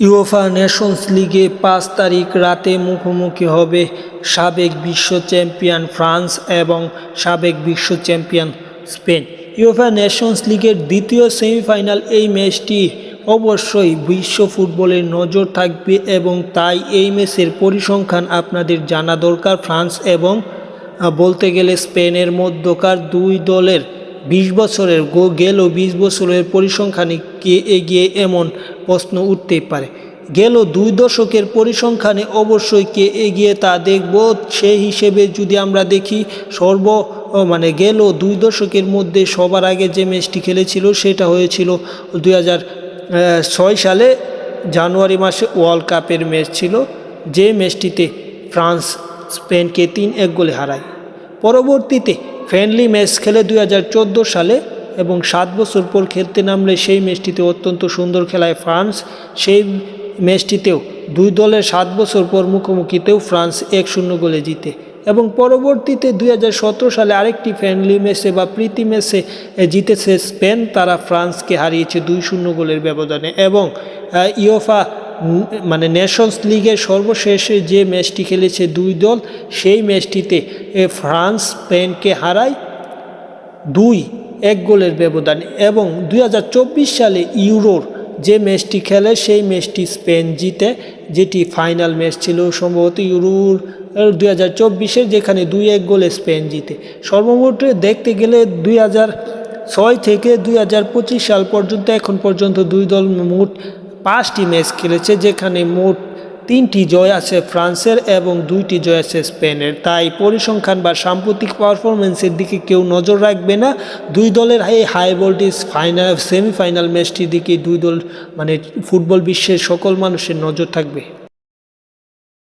UEFA Nations লিগে পাঁচ তারিখ রাতে মুখোমুখি হবে সাবেক বিশ্ব চ্যাম্পিয়ন ফ্রান্স এবং সাবেক বিশ্ব চ্যাম্পিয়ন স্পেন। ইউএফা নেশনস লিগের দ্বিতীয় সেমিফাইনাল এই ম্যাচটি অবশ্যই বিশ্ব ফুটবলের নজর থাকবে এবং তাই এই ম্যাচের পরিসংখ্যান আপনাদের জানা দরকার। ফ্রান্স এবং বলতে গেলে স্পেনের মধ্যকার দুই দলের বিশ বছরের গো গেল বিশ বছরের পরিসংখ্যানে কে এগিয়ে এমন প্রশ্ন উঠতেই পারে? গেল দুই দশকের পরিসংখ্যানে অবশ্যই কে এগিয়ে তা দেখব। সেই হিসেবে যদি আমরা দেখি, সর্ব মানে গেল দুই দশকের মধ্যে সবার আগে যে ম্যাচটি খেলেছিল সেটা হয়েছিল দুই হাজার ছয় সালে জানুয়ারি মাসে ওয়ার্ল্ড কাপের ম্যাচ ছিল। যে ম্যাচটিতে ফ্রান্স স্পেনকে তিন এক গোলে হারায়। পরবর্তীতে ফ্রেন্ডলি ম্যাচ খেলে দুই হাজার চোদ্দ সালে এবং সাত বছর পর খেলতে নামলে সেই ম্যাচটিতে অত্যন্ত সুন্দর খেলায় ফ্রান্স, সেই ম্যাচটিতেও দুই দলের সাত বছর পর মুখোমুখিতেও ফ্রান্স এক শূন্য গোলে জিতে। এবং পরবর্তীতে দুই হাজার সতেরো সালে আরেকটি ফ্রেন্ডলি ম্যাচে বা প্রীতি ম্যাচে জিতেছে স্পেন, তারা ফ্রান্সকে হারিয়েছে দুই শূন্য গোলের ব্যবধানে। এবং ইয়োফা মানে নেশনস লিগের সর্বশেষে যে ম্যাচটি খেলেছে দুই দল, সেই ম্যাচটিতে ফ্রান্স স্পেনকে হারায় দুই, এক গোলের ব্যবধানে। এবং দুই হাজার চব্বিশ সালে ইউরোর যে ম্যাচটি খেলে, সেই ম্যাচটি স্পেন জিতে, যেটি ফাইনাল ম্যাচ ছিল সম্ভবত ইউরোর দুই হাজার চব্বিশের, যেখানে দুই এক গোলে স্পেন জিতে। সর্বমোট দেখতে গেলে দুই হাজার ছয় থেকে দুই হাজার পঁচিশ সাল পর্যন্ত, এখন পর্যন্ত দুই দল মোট পাঁচটি ম্যাচ খেলেছে, যেখানে মোট তিনটি জয় আছে ফ্রান্সের এবং দুইটি জয় আছে স্পেনের। তাই পরিসংখ্যান বা সাম্প্রতিক পারফরমেন্সের দিকে কেউ নজর রাখবে না। দুই দলের এই হাই ভোল্টেজ ফাইনাল সেমিফাইনাল ম্যাচটির দিকে দুই দল মানে ফুটবল বিশ্বের সকল মানুষের নজর থাকবে।